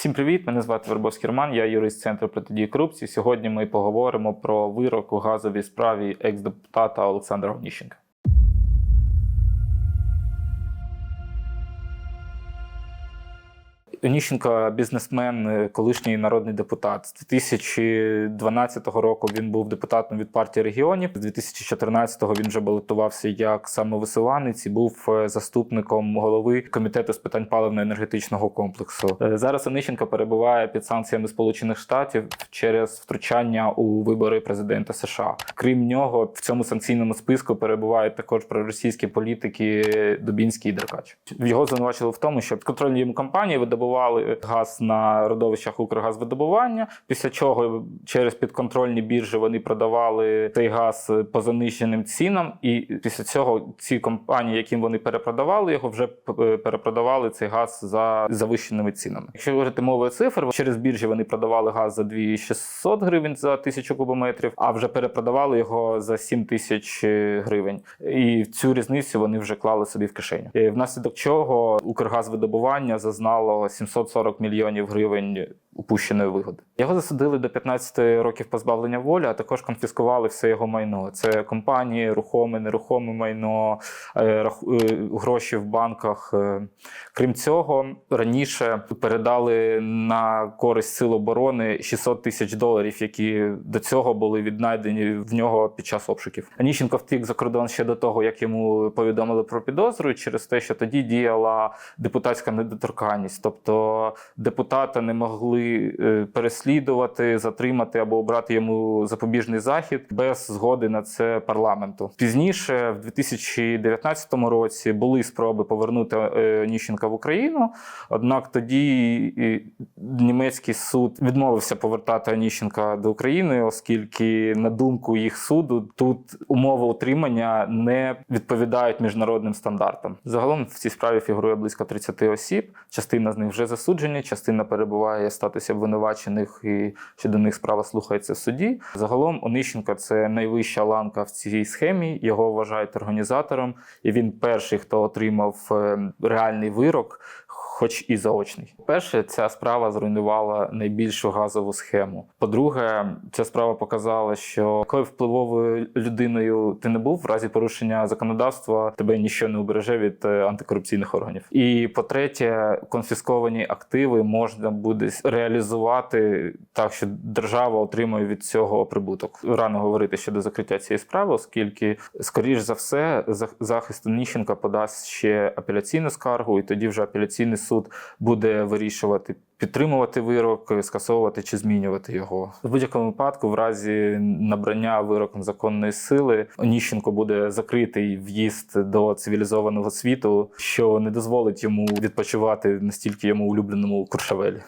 Всім привіт! Мене звати Вербовський Роман, я юрист Центру протидії корупції. Сьогодні ми поговоримо про вирок у газовій справі екс-депутата Олександра Оніщенка. Оніщенко бізнесмен, колишній народний депутат. З 2012 року він був депутатом від партії регіонів. З 2014-го він вже балотувався як самовисуванець і був е, заступником голови комітету з питань паливно-енергетичного комплексу. Е, Зараз Онищенко перебуває під санкціями Сполучених Штатів через втручання у вибори президента США. Крім нього, в цьому санкційному списку перебувають також проросійські політики Дубінський і Деркач. Його звинувачили в тому, що підконтрольні йому компанії видобували газ на родовищах Укргазвидобування, після чого через підконтрольні біржі вони продавали цей газ по заниженим цінам, і після цього ці компанії, яким вони перепродавали його, вже перепродавали цей газ за завищеними цінами. Якщо говорити мовою цифр, через біржі вони продавали газ за 2600 гривень за тисячу кубометрів, а вже перепродавали його за 7 тисяч гривень. І цю різницю вони вже клали собі в кишеню. І внаслідок чого Укргазвидобування зазнало 740 мільйонів гривень упущеної вигоди. Його засудили до 15 років позбавлення волі, а також конфіскували все його майно. Це компанії, рухоме, нерухоме майно, е, е, гроші в банках. Е, Крім цього, раніше передали на користь сил оборони 600 тисяч доларів, які до цього були віднайдені в нього під час обшуків. Аніщенко втік за кордон ще до того, як йому повідомили про підозру, через те, що тоді діяла депутатська недоторканність, тобто депутата не могли е, переслідувати, затримати або обрати йому запобіжний захід без згоди на це парламенту. Пізніше, в 2019 році, були спроби повернути е, Ніщенка в Україну. Однак тоді німецький суд відмовився повертати Оніщенка до України, оскільки, на думку їх суду, тут умови утримання не відповідають міжнародним стандартам. Загалом в цій справі фігурує близько 30 осіб. Частина з них вже засуджені, частина перебуває в статусі обвинувачених і щодо них справа слухається в суді. Загалом Онищенко це найвища ланка в цій схемі. Його вважають організатором, і він перший, хто отримав е, реальний вирок. Хоч і заочний. Перше, ця справа зруйнувала найбільшу газову схему. По-друге, ця справа показала, що коли впливовою людиною ти не був, в разі порушення законодавства тебе нічого не убереже від е, антикорупційних органів. І по-третє, конфісковані активи можна буде реалізувати так, що держава отримує від цього прибуток. Рано говорити щодо закриття цієї справи, оскільки, скоріш за все, зах- захист Ніщенка подасть ще апеляційну скаргу, і тоді вже апеляційний суд буде вирішувати. Підтримувати вирок, скасовувати чи змінювати його в будь-якому випадку, в разі набрання вироком законної сили, Оніщенко буде закритий в'їзд до цивілізованого світу, що не дозволить йому відпочивати настільки йому улюбленому Куршавелі.